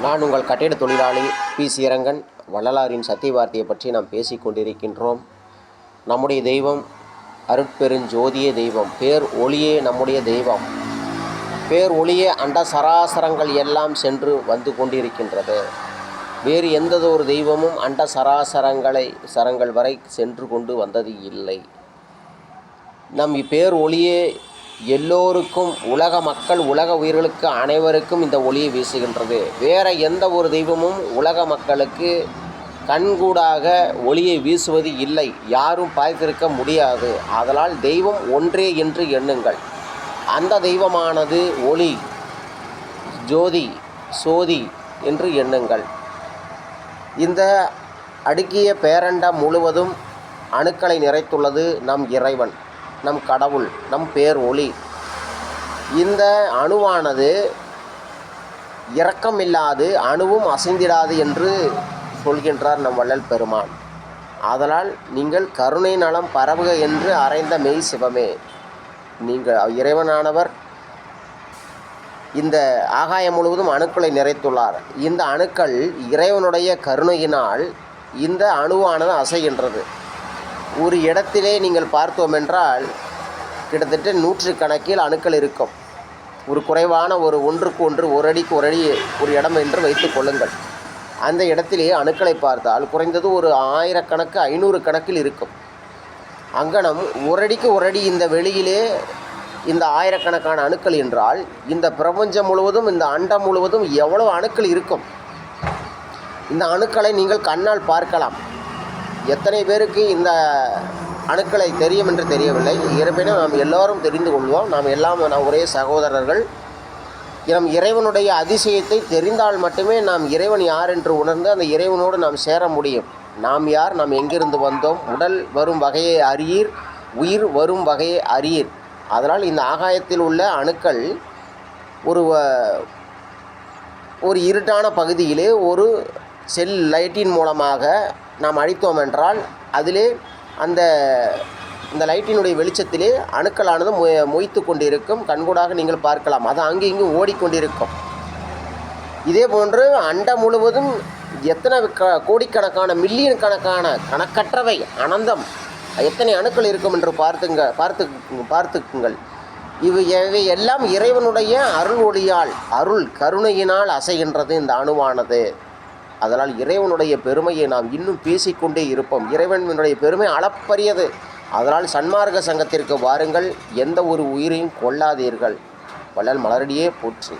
நான் உங்கள் கட்டிட தொழிலாளி பி. சீரங்கன். வள்ளலாரின் சத்திய வார்த்தையை பற்றி நாம் பேசிக் கொண்டிருக்கின்றோம். நம்முடைய தெய்வம் அருட்பெருஞ்சோதியே தெய்வம். பேர் ஒளியே நம்முடைய தெய்வம். பேர் ஒளியே அண்ட சராசரங்கள் எல்லாம் சென்று வந்து கொண்டிருக்கின்றது. வேறு எந்ததொரு தெய்வமும் அண்ட சராசரங்களை சரங்கள் வரை சென்று கொண்டு வந்தது இல்லை. நம் இப்பேர் ஒளியே எல்லோருக்கும் உலக மக்கள் உலக உயிர்களுக்கு அனைவருக்கும் இந்த ஒளியை வீசுகின்றது. வேறு எந்த ஒரு தெய்வமும் உலக மக்களுக்கு கண்கூடாக ஒளியை வீசுவது இல்லை. யாரும் பார்த்திருக்க முடியாது. அதனால் தெய்வம் ஒன்றே என்று எண்ணுங்கள். அந்த தெய்வமானது ஒளி ஜோதி சோதி என்று எண்ணுங்கள். இந்த அடுக்கிய பேரண்டம் முழுவதும் அணுக்களை நிறைத்துள்ளது நம் இறைவன். நம் கடவுள் நம் பேர் ஒளி இந்த அணுவானது இரக்கமில்லாது அணுவும் அசைந்திடாது என்று சொல்கின்றார் நம் வள்ளல் பெருமான். அதனால் நீங்கள் கருணை நலம் பரவுக என்று அறைந்த மெய் சிவமே. நீங்கள் இறைவனானவர். இந்த ஆகாயம் முழுவதும் அணுக்களை நிறைத்துள்ளார். இந்த அணுக்கள் இறைவனுடைய கருணையினால் இந்த அணுவானது அசைகின்றது. ஒரு இடத்திலே நீங்கள் பார்த்தோம் என்றால் கிட்டத்தட்ட நூற்று கணக்கில் அணுக்கள் இருக்கும். ஒரு குறைவான ஒரு ஒன்றுக்கு ஒன்று ஒரு அடிக்கு ஒரு அடி ஒரு இடம் என்று வைத்துக் கொள்ளுங்கள். அந்த இடத்திலே அணுக்களை பார்த்தால் குறைந்தது ஒரு ஆயிரக்கணக்கு ஐநூறு கணக்கில் இருக்கும். அங்கனம் ஒரு அடிக்கு ஒரு அடி இந்த வெளியிலே இந்த ஆயிரக்கணக்கான அணுக்கள் என்றால் இந்த பிரபஞ்சம் முழுவதும் இந்த அண்டம் முழுவதும் எவ்வளவு அணுக்கள் இருக்கும்? இந்த அணுக்களை நீங்கள் கண்ணால் பார்க்கலாம். எத்தனை பேருக்கு இந்த அணுக்களை தெரியும் என்று தெரியவில்லை. இருப்பினும் நாம் எல்லோரும் தெரிந்து கொள்வோம். நாம் எல்லாம் நாம் ஒரே சகோதரர்கள். நம் இறைவனுடைய அதிசயத்தை தெரிந்தால் மட்டுமே நாம் இறைவன் யார் என்று உணர்ந்து அந்த இறைவனோடு நாம் சேர முடியும். நாம் யார்? நாம் எங்கிருந்து வந்தோம்? உடல் வரும் வகையை அறியீர் உயிர் வரும் வகையை அறியீர். அதனால் இந்த ஆகாயத்தில் உள்ள அணுக்கள் ஒரு ஒரு இருட்டான பகுதியிலே ஒரு செல் லைட்டின் மூலமாக நாம் அழித்தோம் என்றால் அதிலே அந்த இந்த லைட்டினுடைய வெளிச்சத்திலே அணுக்களானது மொ மொய்த்து கொண்டிருக்கும். கண்கூடாக நீங்கள் பார்க்கலாம். அது அங்கே இங்கு ஓடிக்கொண்டிருக்கும். இதே போன்று அண்டம் முழுவதும் எத்தனை க கோடிக்கணக்கான மில்லியன் கணக்கான கணக்கற்றவை அனந்தம் எத்தனை அணுக்கள் இருக்கும் என்று பார்த்துங்க பார்த்து பார்த்துக்குங்கள். இவை இவை எல்லாம் இறைவனுடைய அருள் ஒளியால் அருள் கருணையினால் அசைகின்றது இந்த அணுவானது. அதனால் இறைவனுடைய பெருமையை நாம் இன்னும் பேசிக்கொண்டே இருப்போம். இறைவனுடைய பெருமை அளப்பரியது. அதனால் சன்மார்க்க சங்கத்திற்கு வாருங்கள். எந்த ஒரு உயிரையும் கொள்ளாதீர்கள் வள்ளல் மலரடியே போற்று.